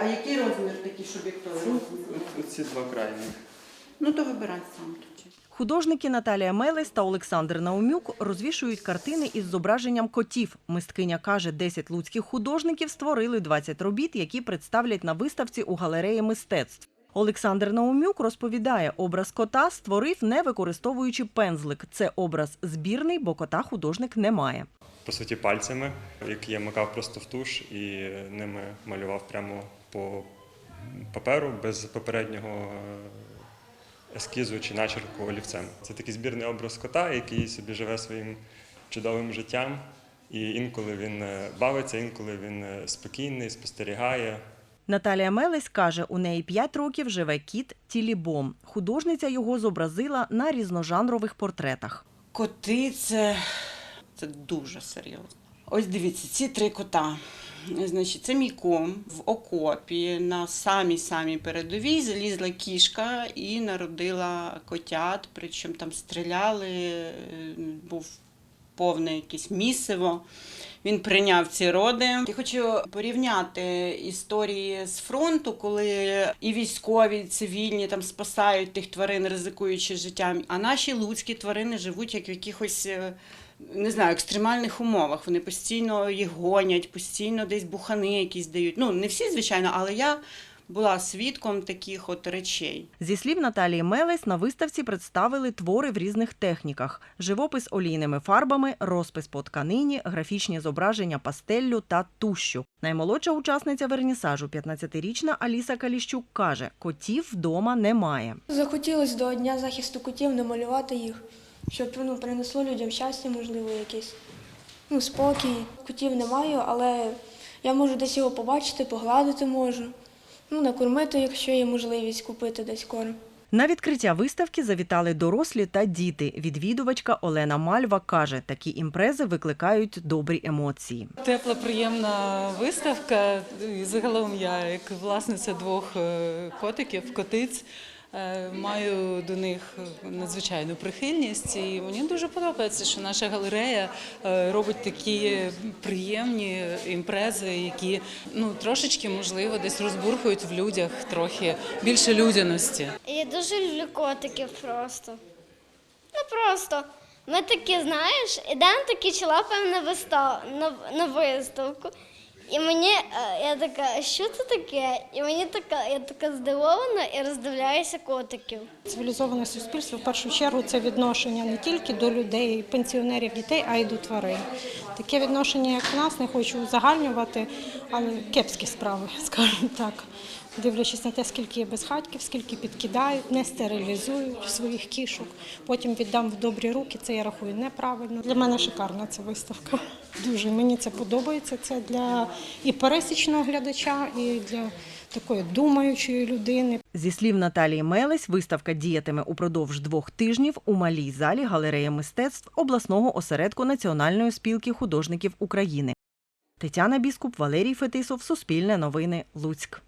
А який розмір такий, щоб як той розмір? Оці два крайні. Ну то вибирай сам тоді. Художники Наталія Мелес та Олександр Наумюк розвішують картини із зображенням котів. Мисткиня каже, 10 луцьких художників створили 20 робіт, які представлять на виставці у галереї мистецтв. Олександр Наумюк розповідає, образ кота створив, не використовуючи пензлик. Це образ збірний, бо кота художник не має. По суті, пальцями, які я макав просто в туш і ними малював прямо по паперу без попереднього е, ескізу чи начерку олівцем. Це такий збірний образ кота, який собі живе своїм чудовим життям. І інколи він е, бавиться, інколи він е, спокійний, спостерігає. Наталія Мелесь каже, у неї 5 років живе кіт Тілібом. Художниця його зобразила на різножанрових портретах. Коти це, це дуже серйозно. Ось дивіться, ці три кота. Значить, це мій ком в окопі на самій самій передовій залізла кішка і народила котят. Причому там стріляли, е, був повне якесь місиво. Він прийняв ці роди. Я хочу порівняти історії з фронту, коли і військові, і цивільні там спасають тих тварин, ризикуючи життям. А наші луцькі тварини живуть як в якихось. е, Не знаю, екстремальних умовах. Вони постійно їх гонять, постійно десь бухани якісь дають. Ну, не всі, звичайно, але я була свідком таких от речей. Зі слів Наталії Мелес, на виставці представили твори в різних техніках: живопис олійними фарбами, розпис по тканині, графічні зображення пастеллю та тущу. Наймолодша учасниця вернісажу, 15-річна Аліса Каліщук, каже: котів вдома немає. Захотілося до Дня захисту котів намалювати їх, щоб ну, принесло людям щастя, можливо, якесь. Ну, спокій. Котів не маю, але я можу десь його побачити, погладити можу. Ну, накормити, якщо є можливість купити десь корм. На відкриття виставки завітали дорослі та діти. Відвідувачка Олена Мальва каже, такі імпрези викликають добрі емоції. Тепла, приємна виставка. І загалом я, як власниця двох е, котиків, котиць, маю до них надзвичайну прихильність. І мені дуже подобається, що наша галерея е, робить такі приємні імпрези, які ну трошечки можливо десь розбурхують в людях трохи більше людяності. Я дуже люблю котиків просто. Ну просто. Ми такі, знаєш, ідемо такі чолапаємо на виставку. І мені е, я така, що це таке? І мені така, я така здивована і роздивляюся котиків. Цивілізоване суспільство в першу чергу це відношення не тільки до людей, пенсіонерів, дітей, а й до тварин. Таке відношення, як в нас, не хочу узагальнювати, але кепські справи, скажімо так. Дивлячись на те, скільки є безхатьків, скільки підкидають, не стерилізують своїх кішок. Потім віддам в добрі руки. Це я рахую неправильно. Для мене шикарна ця виставка. Дуже мені це подобається. Це для і пересічного глядача, і для такої думаючої людини. Зі слів Наталії Мелесь, виставка діятиме упродовж двох тижнів у малій залі галереї мистецтв обласного осередку Національної спілки художників України. Тетяна Біскуп, Валерій Фетисов, Суспільне новини, Луцьк.